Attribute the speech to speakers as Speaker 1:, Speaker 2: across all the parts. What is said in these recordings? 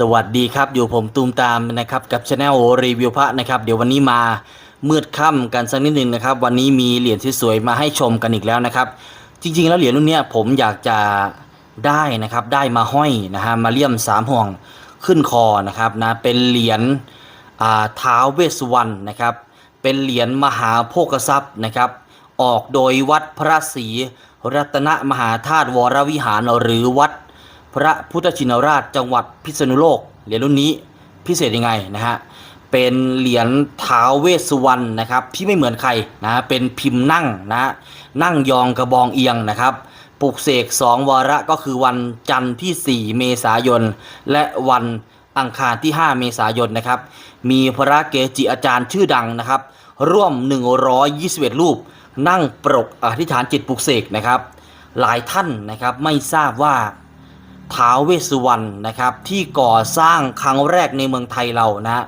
Speaker 1: สวัสดีครับอยู่ผมตูมตามนะครับกับช anel รีวิวพระนะครับ เดี๋ยววันนี้มามืดค่ำกันสักนิดหนึ่งนะครับ วันนี้มีเหรียญสวยๆมาให้ชมกันอีกแล้วนะครับ จริง ๆ แล้วเหรียญรุ่นนี้ผมอยากจะได้นะครับได้มาห้อยนะฮะมาเลี่ยมสามห่วงขึ้นคอนะครับนะเป็นเหรียญอาท้าวเวสวรรณนะครับ เป็นเหรียญมหาโภคทรัพย์นะครับ ออกโดยวัดพระศรีรัตนมหาธาตุวรวิหารหรือวัด พระพุทธชินราชจังหวัดพิษณุโลก เหรียญรุ่นนี้พิเศษยังไงนะฮะ เป็นเหรียญท้าวเวสสุวรรณนะครับที่ไม่เหมือนใครนะ เป็นพิมพ์นั่งนะฮะนั่งยองกระบองเอียงนะครับปลุกเสกสองวาระก็คือวันจันทร์ที่ 4 เมษายน และวันอังคารที่ 5 เมษายนนะครับ มีพระเกจิอาจารย์ชื่อดังนะครับ ร่วม 121 รูป นั่งปรกอธิษฐานจิตปลุกเสกนะครับ หลายท่านนะครับไม่ทราบว่า ท้าวเวสสุวรรณนะครับ ที่ก่อสร้างครั้งแรกในเมืองไทยเรานะ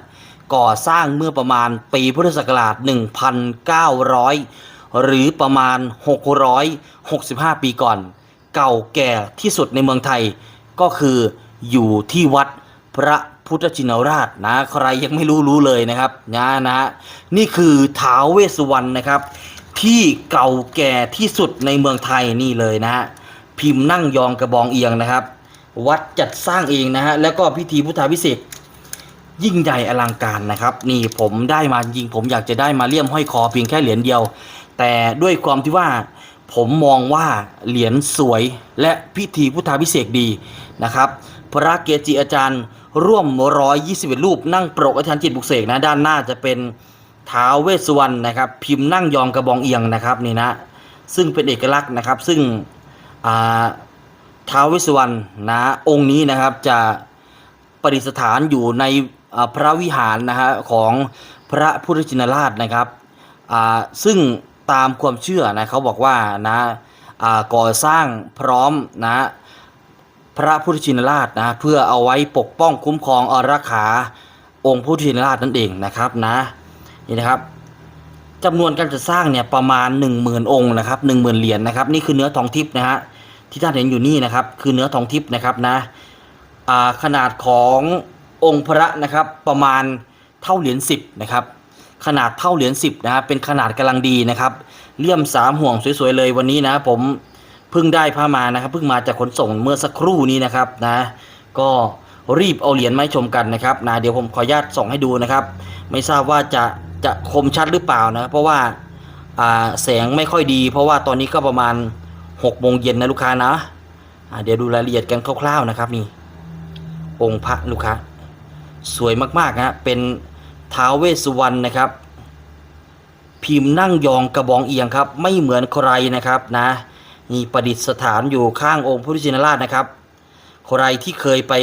Speaker 1: ก่อสร้างเมื่อประมาณปีพุทธศักราช 1,900 หรือประมาณ 665 ปีก่อน เก่าแก่ที่สุดในเมืองไทย ก็คืออยู่ที่วัดพระพุทธชินราชนะใครยังไม่รู้รู้เลยนะครับนะนะนี่คือท้าวเวสสุวรรณนะครับ ที่เก่าแก่ที่สุดในเมืองไทยนี่เลยนะฮะพิมพ์นั่งยองกระบองเอียงนะครับ วัดจัดสร้างเองนะฮะแล้วก็พิธีพุทธาพิเศษกยิ่งใหญ่อลังการนะครับ นี่ผมได้มาจริงผมอยากจะได้มาเลี่ยมห้อยคอเพียงแค่เหรียญเดียว แต่ด้วยความที่ว่าผมมองว่าเหรียญสวยและพิธีพุทธาพิเศษกดีนะครับ พระเกจิอาจารย์ร่วม121รูป นั่งปรกอธิษฐานจิตบุกเสกนะด้านหน้าจะเป็นท้าวเวสสุวรรณนะครับ พิมพ์นั่งยองกระบองเอียงนะครับนี่นะ ซึ่งเป็นเอกลักษณ์นะครับ ซึ่งอ่า ท้าวเวสสุวรรณนะองค์นี้นะครับจะประดิษฐานอยู่ในพระวิหารนะฮะของพระพุทธชินราชนะครับซึ่งตามความเชื่อนะเขาบอกว่านะก่อสร้างพร้อมนะพระพุทธชินราชนะเพื่อเอาไว้ปกป้องคุ้มครองอารักขาองค์พุทธชินราชนั่นเองนะครับนะนี่นะครับจำนวนการจัดสร้างเนี่ยประมาณ 1 0,000 องค์นะครับ1 0,000เหรียญนะครับนี่คือเนื้อทองทิพย์นะฮะ ที่ท่านเห็นอยู่นี่นะครับ คือเนื้อทองทิพย์นะครับนะขนาดขององค์พระนะครับประมาณเท่าเหรียญ10นะครับขนาดเท่าเหรียญ10นะฮะเป็นขนาดกำลังดีนะครับเลี่ยมสามห่วงสวยๆเลยวันนี้นะผมเพิ่งได้ผ้ามานะครับเพิ่งมาจากขนส่งเมื่อสักครู่นี้นะครับนะก็รีบเอาเหรียญมาชมกันนะครับนะเดี๋ยวผมขออนุญาตส่องให้ดูนะครับ ไม่ทราบว่าจะจะคมชัดหรือเปล่านะเพราะว่าแสงไม่ค่อยดี เพราะว่าตอนนี้ก็ประมาณ 6โมงเย็นนะลูกค้านะเดี๋ยวดูรายละเอียดกันคร่าวๆนะครับนี่องค์พระลูกค้า สวยมากๆนะเป็นท้าวเวสสุวรรณนะครับ พิมพ์นั่งยองกระบองเอียงครับ ไม่เหมือนใครนะครับนะนี่ประดิษฐานอยู่ข้างองค์พระพุทธชินราชนะครับ ใครที่เคยไป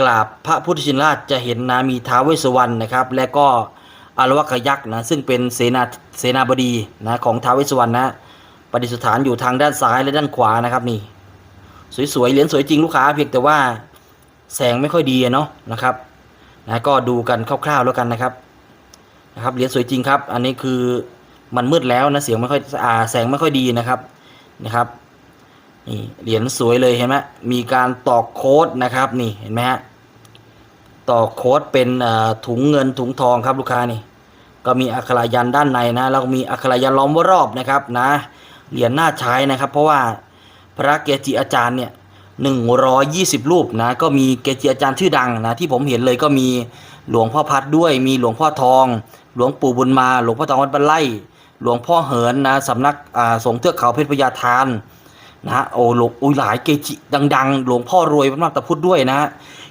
Speaker 1: กราบพระพุทธชินราชจะเห็นนะมีท้าวเวสสุวรรณนะครับ และก็อารวกยักษ์นะซึ่งเป็นเสนาเสนาบดีนะของท้าวเวสสุวรรณนะ ประดิษฐานอยู่ทางด้านซ้ายและด้านขวานะครับนี่ สวยๆเหรียญสวยจริงลูกค้าเพียงแต่ว่าแสงไม่ค่อยดีเนาะนะครับนะก็ดูกันคร่าวๆแล้วกันนะครับนะครับเหรียญสวยจริงครับ อันนี้คือมันมืดแล้วนะเสียงไม่ค่อยอ่าแสงไม่ค่อยดีนะครับนะครับนี่เหรียญสวยเลยเห็นไหมมีการตอกโค้ดนะครับนี่เห็นไหมฮะตอกโค้ดเป็นถุงเงินถุงทองครับลูกค้านี่ ก็มีอักขระยันต์ด้านในนะแล้วก็มีอักขระยันต์ล้อมรอบนะครับนะ เหรียญน่าใช้นะครับ เพราะว่าพระเกจิอาจารย์เนี่ยหนึ่งร้อยยี่สิบรูปนะก็มีเกจิอาจารย์ชื่อดังนะที่ผมเห็นเลยก็มีหลวงพ่อพัดด้วย มีหลวงพ่อทอง หลวงปู่บุญมา หลวงพ่อทองวัดบันไลหลวงพ่อเหินนะสำนักอ่าสงฆ์เทือกเขาเพชรพญาทานนะโอ้หลวงอุ้ยหลายเกจิดัง ๆ หลวงพ่อรวยวัดมาตะพุธด้วยนะ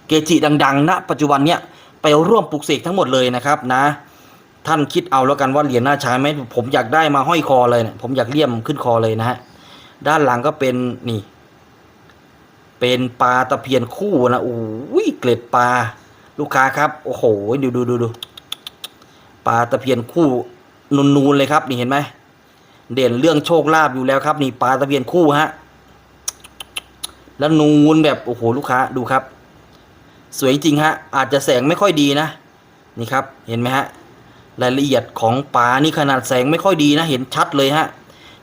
Speaker 1: เกจิดังๆณปัจจุบันเนี้ยไปร่วมปลุกเสกทั้งหมดเลยนะครับนะ ท่านคิดเอาแล้วกันว่าเหรียญน่าใช้ไหมผมอยากได้มาห้อยคอเลยเนี่ยผมอยากเลี่ยมขึ้นคอเลยนะฮะด้านหลังก็เป็นนี่ เป็นปลาตะเพียนคู่นะโอ้ยเกล็ดปลาลูกค้าครับโอ้โหดูดูดูดูปลาตะเพียนคู่นูนๆเลยครับ นี่เห็นไหมเด่นเรื่องโชคลาภอยู่แล้วครับ นี่ปลาตะเพียนคู่ฮะแล้วนูนแบบโอ้โหลูกค้าดูครับ สวยจริงฮะอาจจะแสงไม่ค่อยดีนะ นี่ครับ เห็นไหมฮะ รายละเอียดของปลานี่ขนาดแสงไม่ค่อยดีนะ เห็นชัดเลยฮะ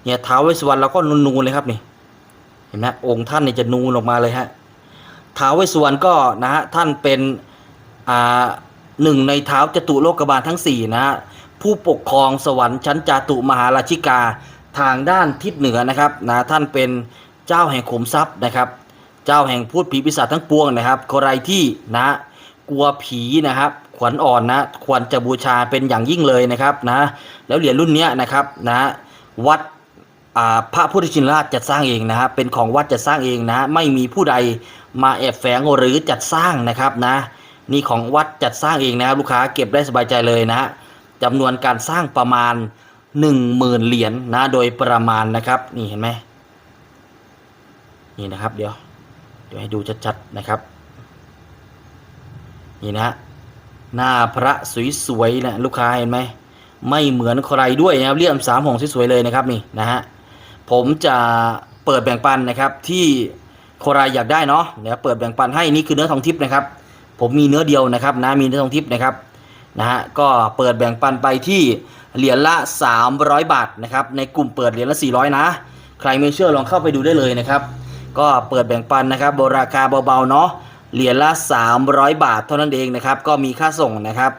Speaker 1: เนี่ยท้าวเวสวรรณเราก็นูนๆเลยครับนี่ เห็นไหมองค์ท่านเนี่ยจะนูนออกมาเลยฮะท้าวเวสวรรณก็นะฮะท่านเป็นอ่าหนึ่งในเท้าจตุโลกบาลทั้ง4นะฮะผู้ปกครองสวรรค์ชั้นจาตุมหาราชิกาทางด้านทิศเหนือนะครับนะท่านเป็นเจ้าแห่งขมทรัพย์นะครับ เจ้าแห่งพูดผีปีศาจทั้งปวงนะครับใครที่นะกลัวผีนะครับ ขวัญอ่อนนะควรจะบูชาเป็นอย่างยิ่งเลยนะครับนะแล้วเหรียญรุ่นนี้นะครับนะวัดพระพุทธชินราชจัดสร้างเองนะฮะเป็นของวัดจัดสร้างเองนะไม่มีผู้ใดมาแอบแฝงหรือจัดสร้างนะครับนะนี่ของวัดจัดสร้างเองนะครับลูกค้าเก็บได้สบายใจเลยนะฮะจำนวนการสร้างประมาณ 1 0,000 เหรียญนะโดยประมาณนะครับนี่เห็นไหมนี่นะครับเดี๋ยวเดี๋ยวให้ดูชัดๆนะครับนี่นะฮะ หน้าพระสวยๆนะลูกค้าเห็นไหมไม่เหมือนใครด้วยนะครับเลี่ยมสามหงสวยๆเลยนะครับนี่นะฮะผมจะเปิดแบ่งปันนะครับที่ใครอยากได้เนาะเดี๋ยวเปิดแบ่งปันให้นี่คือเนื้อทองทิพย์นะครับ ผมมีเนื้อเดียวนะครับนะมีเนื้อทองทิพย์นะครับนะฮะก็เปิดแบ่งปันไปที่เหรียญละ 300 บาทนะครับในกลุ่มเปิดเหรียญละ 400 นะ ใครไม่เชื่อลองเข้าไปดูได้เลยนะครับ ก็เปิดแบ่งปันนะครับบราคาเบาๆเนาะ เหรียญละ 300 บาทเท่านั้นเองนะครับ ก็มีค่าส่งนะครับ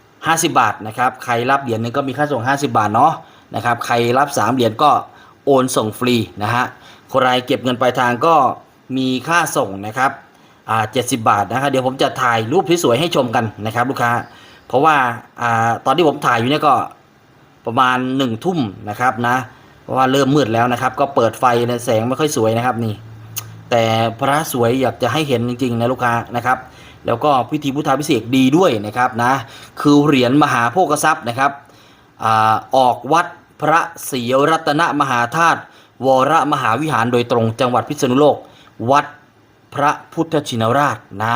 Speaker 1: 50 บาทนะครับ ใครรับเหรียญหนึงก็มีค่าส่ง 50 บาทเนาะนะครับ ใครรับ 3 เหรียญก็โอนส่งฟรีนะฮะใครเก็บเงินปลายทางก็มีค่าส่งนะครับอ่า70บาทนะครับเดี๋ยวผมจะถ่ายรูปสวยๆให้ชมกันนะครับ ลูกค้า เพราะว่าอ่าตอนที่ผมถ่ายอยู่เนี่ยก็ประมาณ1ทุ่มนะครับนะ เพราะว่าเริ่มมืดแล้วนะครับ ก็เปิดไฟแสงไม่ค่อยสวยนะครับนี่ แต่พระสวยอยากจะให้เห็นจริงๆนะลูกค้านะครับ แล้วก็พิธีพุทธาพิเศษดีด้วยนะครับนะคือเหรียญมหาโภคทรัพย์นะครับอออกวัดพระศรีรัตนมหาธาตุวรมหาวิหารโดยตรงจังหวัดพิษณุโลก วัดพระพุทธชินราชนะ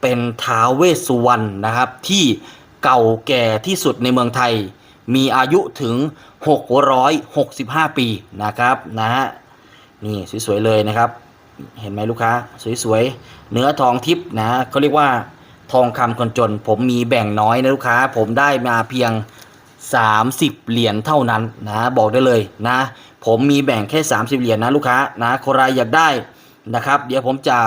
Speaker 1: เป็นท้าวเวสสุวรรณนะครับ ที่เก่าแก่ที่สุดในเมืองไทย มีอายุถึง 665 ปีนะครับนะฮะนี่สวยๆเลยนะครับ เห็นไหมลูกค้า สวยๆเนื้อทองทิพย์นะเขาเรียกว่าทองคำคนจน ผมมีแบ่งน้อยนะลูกค้า ผมได้มาเพียง 30 เหรียญเท่านั้นนะบอกได้เลยนะ ผมมีแบ่งแค่ 30 เหรียญนะลูกค้านะใครอยากได้นะครับ เดี๋ยวผมจะ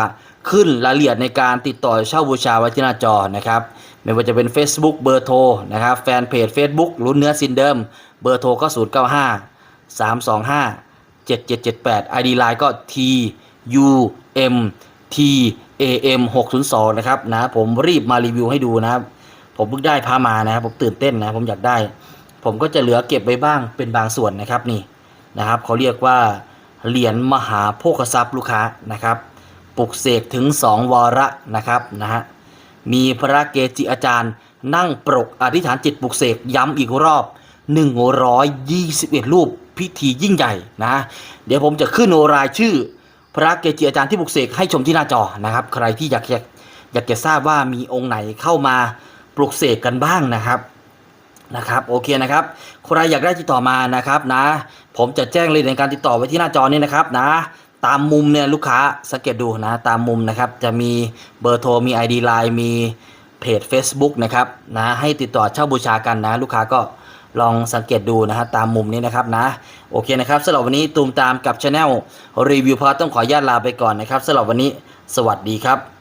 Speaker 1: ขึ้นรายละเอียดในการติดต่อเช่าบูชาไว้ที่หน้าจอนะครับไม่ว่าจะเป็น Facebook เบอร์โทรนะครับแฟนเพจ Facebook รุ่นเนื้อสินเดิม เบอร์โทรก็ 095 325 7778 ID Line ก็ T U M T A M 602นะครับนะผมรีบมารีวิวให้ดูนะครับ ผมเพิ่งได้พามานะครับผมตื่นเต้นนะผมอยากได้ ผมก็จะเหลือเก็บไว้บ้างเป็นบางส่วนนะครับนี่นะครับเขาเรียกว่าเหรียญมหาโภคทรัพย์ลูกค้านะครับปลุกเสกถึง 2 วาระนะครับนะฮะมีพระเกจิอาจารย์นั่งปรกอธิษฐานจิตปลุกเสกย้ำอีกรอบ 121 รูปพิธียิ่งใหญ่นะ เดี๋ยวผมจะขึ้นรายชื่อ พระเกจิอาจารย์ที่ปลุกเสกให้ชมที่หน้าจอนะครับ ใครที่อยากอยากอยากจะทราบว่ามีองค์ไหนเข้ามาปลุกเสกกันบ้างนะครับนะครับโอเคนะครับใครอยากได้ติดต่อมานะครับนะ ผมจะแจ้งเลยในการติดต่อไว้ที่หน้าจอนี้นะครับนะ ตามมุมเนี่ยลูกค้าสังเกตดูนะ ตามมุมนะครับจะมีเบอร์โทรมี ID Line มีเพจ Facebook นะครับนะให้ติดต่อเช่าบูชากันนะ ลูกค้าก็ ลองสังเกตดูนะฮะตามมุมนี้นะครับนะโอเคนะครับสำหรับวันนี้ตูมตามกับช anel รีวิวพาต้องขออนุญาตลาไปก่อนนะครับสำหรับวันนี้สวัสดีครับ